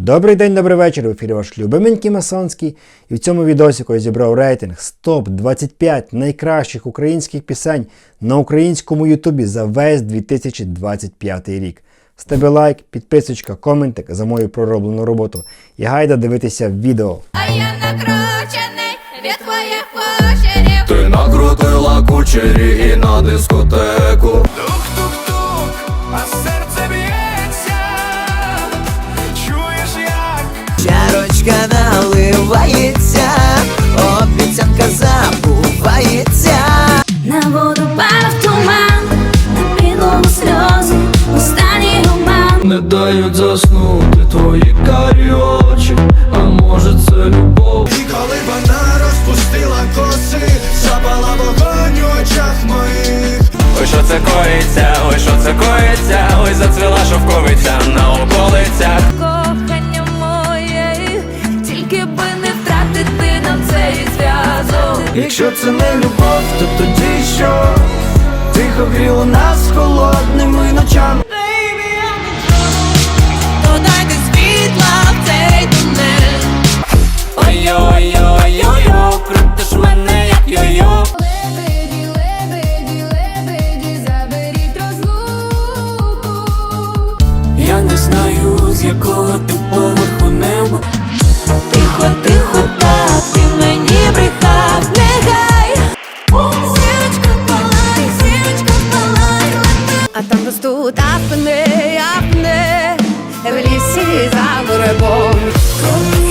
Добрий день, добрий вечір. В ефірі ваш любименький Масонський. І в цьому відосику я зібрав рейтинг з топ 25 найкращих українських пісень на українському Ютубі за весь 2025 рік. Стави лайк, підписочка, коментик за мою пророблену роботу. І гайда дивитися відео. А я накручений від твоїх поширів. Ти накрутила кучері і на дискотеку Чарочка наливається, обіцянка забувається. На воду падав туман, на підлогу сльози, останній гуман. Не дають заснути твої карі очі, а може це любов І коли вона розпустила коси, запала вогонь у очах моїх. Ой, що це коїться, ой, що це коїться, ой, зацвіла шовковиця на околицях. Якщо це не любов, то тоді що? Тихо гріло нас холодними ночами. Додайте Ой-ой-ой-ой-ой, мене, як Лебеді, лебеді, лебеді, заберіть розлуку Я не знаю, з якого А там растут апне, апне В лесе за мураком